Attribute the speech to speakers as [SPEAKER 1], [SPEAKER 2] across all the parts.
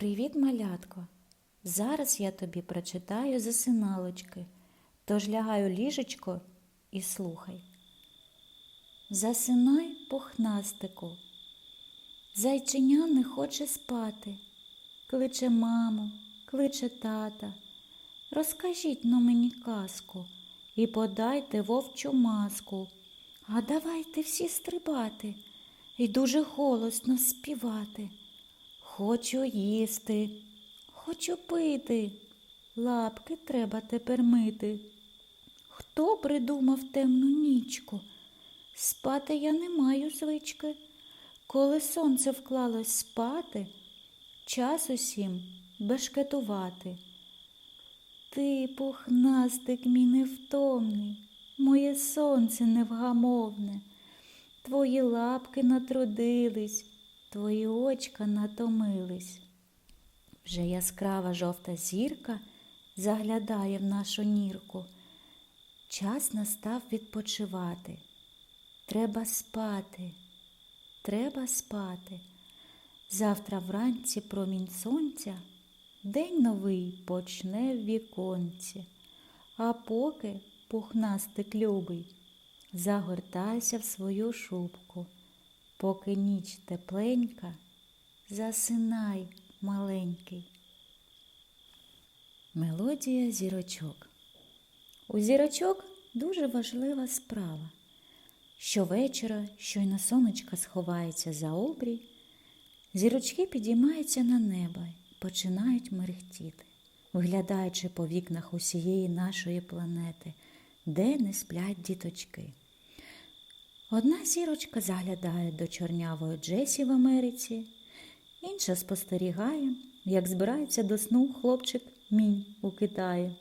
[SPEAKER 1] Привіт, малятко! Зараз я тобі прочитаю засиналочки, тож лягай у ліжечко і слухай. Засинай, пухнастику, зайчиня не хоче спати, кличе маму, кличе тата. Розкажіть но мені казку і подайте вовчу маску. А давайте всі стрибати і дуже голосно співати. Хочу їсти, хочу пити, лапки треба тепер мити. Хто придумав темну нічку? Спати я не маю звички. Коли сонце вклалось спати, час усім бешкетувати. Ти, пухнастик мій невтомний, моє сонце невгамовне, твої лапки натрудились, твої очка натомились. Вже яскрава жовта зірка заглядає в нашу нірку. Час настав відпочивати. Треба спати, треба спати. Завтра вранці промінь сонця, день новий почне в віконці. А поки пухнастик любий, загортайся в свою шубку. Поки ніч тепленька, засинай, маленький. Мелодія зірочок. У зірочок дуже важлива справа. Щовечора, щойно сонечко сховається за обрій, зірочки підіймаються на небо і починають мерехтіти, виглядаючи по вікнах усієї нашої планети, де не сплять діточки. Одна зірочка заглядає до чорнявої Джесі в Америці, інша спостерігає, як збирається до сну хлопчик мінь у Китаї.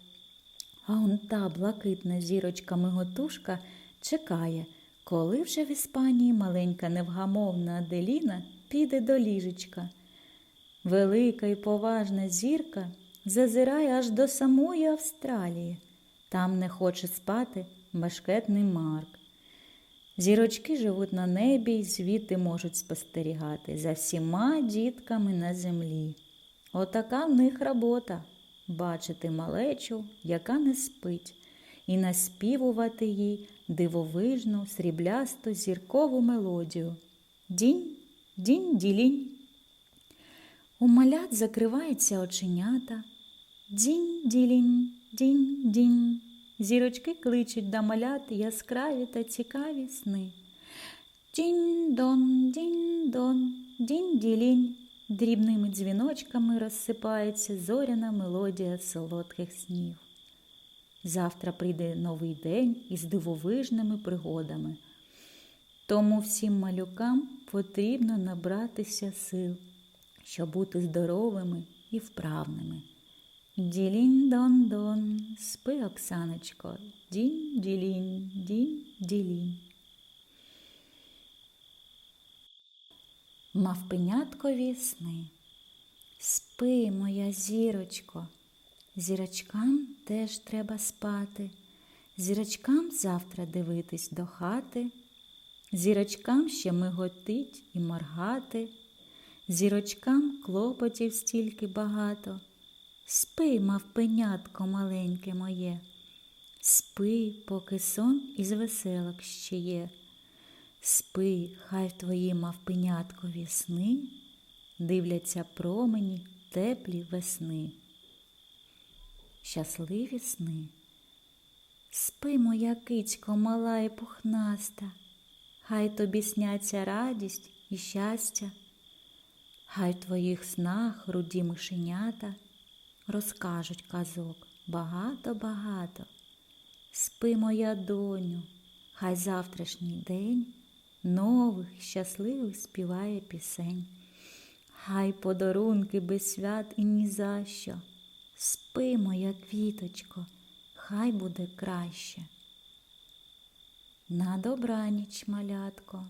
[SPEAKER 1] А он та блакитна зірочка Миготушка чекає, коли вже в Іспанії маленька невгамовна Аделіна піде до ліжечка. Велика і поважна зірка зазирає аж до самої Австралії. Там не хоче спати башкетний Марк. Зірочки живуть на небі і звідти можуть спостерігати за всіма дітками на землі. Отака в них робота бачити малечу, яка не спить, і наспівувати їй дивовижну, сріблясту зіркову мелодію. Дінь, дінь, ділінь. У малят закриваються оченята. Дінь, ділінь, дінь, дінь. Зірочки кличуть до малят яскраві та цікаві сни. Дінь-дон, дінь-дон, дінь-ділінь. Дрібними дзвіночками розсипається зоряна мелодія солодких снів. Завтра прийде новий день із дивовижними пригодами. Тому всім малюкам потрібно набратися сил, щоб бути здоровими і вправними. Ділінь-дон-дон, спи, Оксаночко, дінь-ділінь, дінь-ділінь. Мавпеняткові сни. Спи, моя зірочко, зірочкам теж треба спати, зірочкам завтра дивитись до хати, зірочкам ще миготить і моргати, зірочкам клопотів стільки багато. Спи, мавпенятко маленьке моє, спи, поки сон із веселок ще є. Спи, хай твої мавпеняткові сни дивляться промені теплі весни. Щасливі сни. Спи, моя кицько, мала і пухнаста, хай тобі сняться радість і щастя, хай в твоїх снах руді мишенята розкажуть казок багато-багато. Спи, моя доню, хай завтрашній день нових щасливих співає пісень. Хай подарунки без свят і ні за що. Спи, моя квіточко, хай буде краще. На добраніч, малятко.